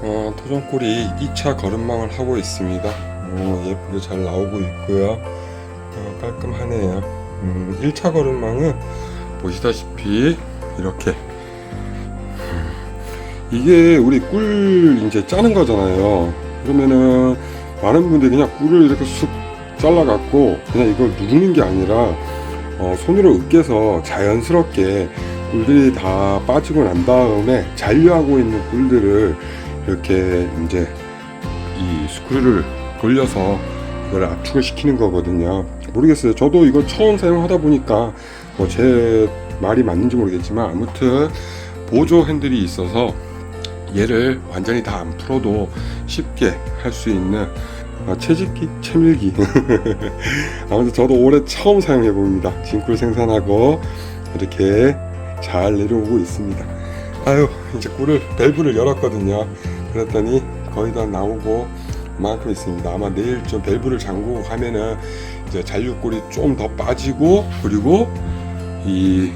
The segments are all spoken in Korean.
어, 토종꿀이 2차 거름망을 하고 있습니다. 어, 예쁘게 잘 나오고 있고요. 어, 깔끔하네요. 음, 1차 거름망은 보시다시피 이렇게 음, 이게 우리 꿀 이제 짜는 거잖아요. 그러면은 많은 분들이 그냥 꿀을 이렇게 쑥 잘라갖고 그냥 이걸 누르는 게 아니라 어, 손으로 으깨서 자연스럽게 꿀들이 다 빠지고 난 다음에 잔류하고 있는 꿀들을 이렇게 이제 이 스크류를 돌려서 이걸 압축을 시키는 거거든요. 모르겠어요. 저도 이걸 처음 사용하다 보니까 뭐 제 말이 맞는지 모르겠지만 아무튼 보조 핸들이 있어서 얘를 완전히 다 안 풀어도 쉽게 할 수 있는 아, 채집기, 채밀기. 아무튼 저도 올해 처음 사용해 봅니다. 진꿀 생산하고 이렇게 잘 내려오고 있습니다. 아유, 이제 꿀을 밸브를 열었거든요. 그랬더니 거의 다 나오고 만큼 있습니다. 아마 내일 좀 밸브를 잠그고 가면은 이제 잔류꿀이 좀 더 빠지고 그리고 이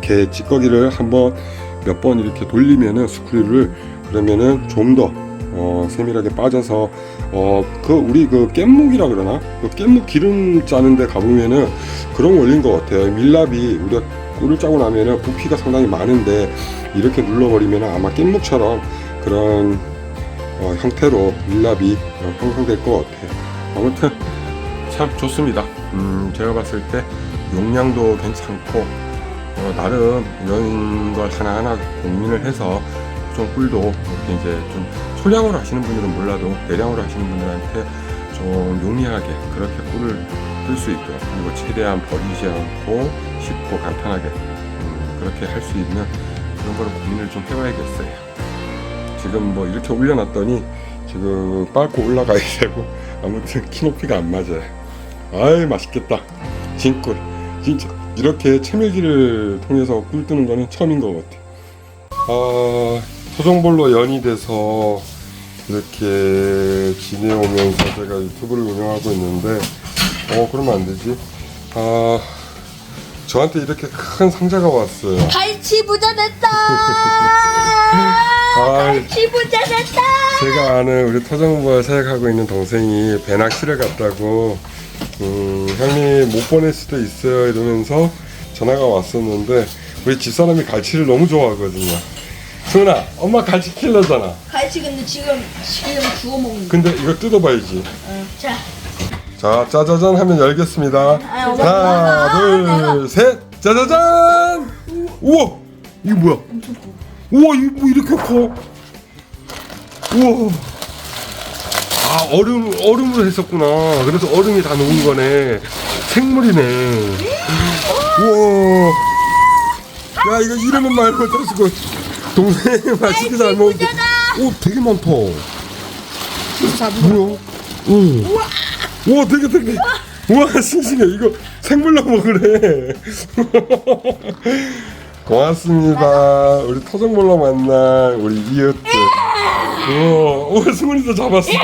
개 찌꺼기를 한번 몇 번 이렇게 돌리면은 스크류를 그러면은 좀더 어, 세밀하게 빠져서 어 그 우리 그 깻묵이라 그러나 그 깻묵 기름 짜는데 가보면은 그런 원리인 것 같아요. 밀랍이 우리가 꿀을 짜고 나면은 부피가 상당히 많은데 이렇게 눌러버리면 아마 깻묵처럼 그런 어, 형태로 밀랍이 어, 형성될 것 같아요. 아무튼 참 좋습니다. 음, 제가 봤을 때 용량도 괜찮고 어, 나름 이런 걸 하나하나 고민을 해서 좀 꿀도 이렇게 이제 좀 소량으로 하시는 분들은 몰라도 대량으로 하시는 분들한테 좀 용이하게 그렇게 꿀을 끌 수 있도록 그리고 최대한 버리지 않고 쉽고 간편하게 음, 그렇게 할 수 있는 그런 거를 고민을 좀 해봐야겠어요. 지금 뭐 이렇게 올려놨더니 지금 밟고 올라가야 되고 아무튼 키 높이가 안 맞아요. 아이 맛있겠다. 진꿀 진짜 이렇게 채밀기를 통해서 꿀 뜨는 거는 처음인 것 같아. 아 토종볼로 연이 돼서 이렇게 지내오면서 제가 유튜브를 운영하고 있는데 어 그러면 안 되지. 아 저한테 이렇게 큰 상자가 왔어요. 갈치 부자 됐다. 갈치 부자 됐다. 제가 아는 우리 토종벌 사역하고 있는 동생이 배낚시를 갔다고 음, 형님 못 보낼 수도 있어요 이러면서 전화가 왔었는데 우리 집사람이 갈치를 너무 좋아하거든요. 수은아 엄마 갈치 킬러잖아. 갈치 근데 지금 지금 주워 먹는 거. 근데 이거 뜯어봐야지. 응. 자, 자 짜자잔 하면 열겠습니다. 아, 엄마, 하나 내가, 둘셋. 짜자잔! 우와! 이게 뭐야 우와 이거 뭐 이렇게 커? 우와. 아 얼음 얼음으로 했었구나. 그래서 얼음이 다 녹은 거네. 생물이네. 우와. 야 이거 이름은 말 못했고. 동생이 맛있게 잘 먹는데. 오 되게 많다. 뭐야? 응 우와. 되게 되게. 우와. 싱싱해. 이거 생물로 먹으래 고맙습니다. 우리 토종몰로 만난 우리 이웃들. 우와 우와 승훈이도 잡았어.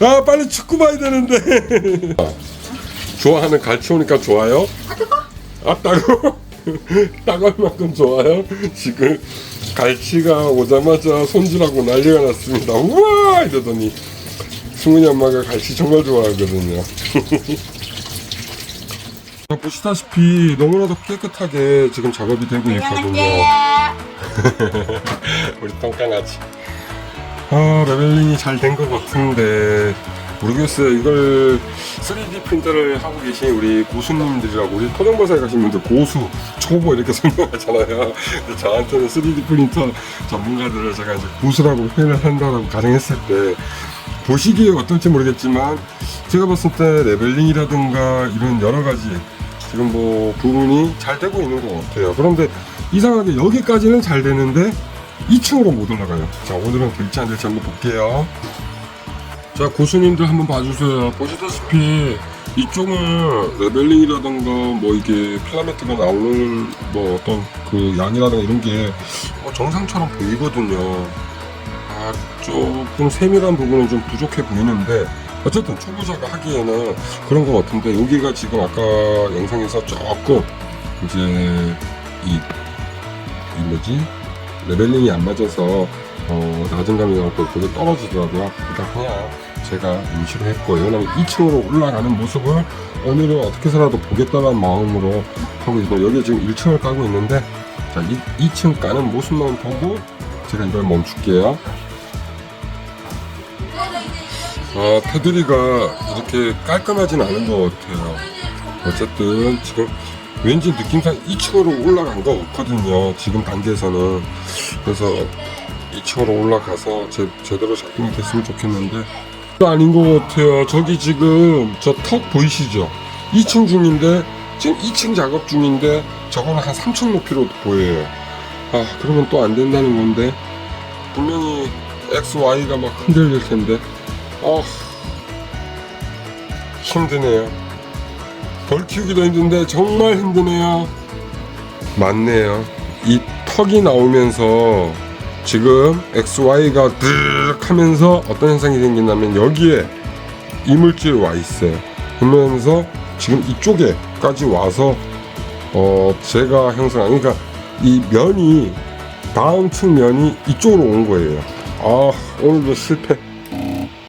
아 빨리 축구 봐야 되는데. 좋아하는 갈치 오니까 좋아요? 아 따고 따갈 만큼 좋아요? 지금 갈치가 오자마자 손질하고 난리가 났습니다. 우와! 이러더니 승훈이 엄마가 갈치 정말 좋아하거든요 보시다시피 너무나도 깨끗하게 지금 작업이 되고 있거든요. 우리 똥강아지. 아 레벨링이 잘 된 것 같은데 모르겠어요. 이걸 3D 프린터를 하고 계신 우리 고수님들이라고 우리 토종버사에 가신 분들 고수 초보 이렇게 설명하잖아요. 근데 저한테는 3D 프린터 전문가들을 제가 이제 고수라고 표현을 한다고 가정했을 때 보시기에 어떨지 모르겠지만 제가 봤을 때 레벨링이라든가 이런 여러 가지 지금 뭐 부분이 잘 되고 있는 것 같아요 그런데 이상하게 여기까지는 잘 되는데 2층으로 못 올라가요. 자, 오늘은 될지 안 될지 한번 볼게요. 자, 고수님들 한번 봐주세요. 보시다시피 이쪽은 레벨링이라던가 뭐 이게 필라멘트가 나오는 뭐 어떤 그 양이라든가 이런 게 어, 정상처럼 보이거든요. 아, 조금 세밀한 부분은 좀 부족해 보이는데 어쨌든 초보자가 하기에는 그런 것 같은데 여기가 지금 아까 영상에서 조금 이제 이 뭐지 레벨링이 안 맞아서 어, 낮은 감이 나고 되게 떨어지더라고요. 그러니까 그냥 제가 임시로 했고요. 왜냐면 2층으로 올라가는 모습을 오늘은 어떻게 해서라도 보겠다는 마음으로 하고 있고 여기 지금 1층을 까고 있는데 자, 이, 2층 까는 모습만 보고 제가 이걸 멈출게요. 아, 테두리가 이렇게 깔끔하진 않은 것 같아요. 어쨌든 지금 왠지 느낌상 2층으로 올라간 거 없거든요. 지금 단계에서는. 그래서 2층으로 올라가서 제, 제대로 작동이 됐으면 좋겠는데 아닌 것 같아요. 저기 지금 저 턱 보이시죠? 2층 중인데 지금 2층 작업 중인데 저거는 한 3층 높이로 보여요. 아 그러면 또 안 된다는 건데 분명히 X, Y가 막 흔들릴 텐데 아 힘드네요. 벌 키우기도 힘든데 정말 힘드네요. 맞네요. 이 턱이 나오면서 지금 XY가 득 하면서 어떤 현상이 생긴다면 여기에 이물질이 와 있어요. 그러면서 지금 이쪽에까지 와서 어 제가 형성 그러니까 이 면이 다음 층 면이 이쪽으로 온 거예요. 아 오늘도 실패.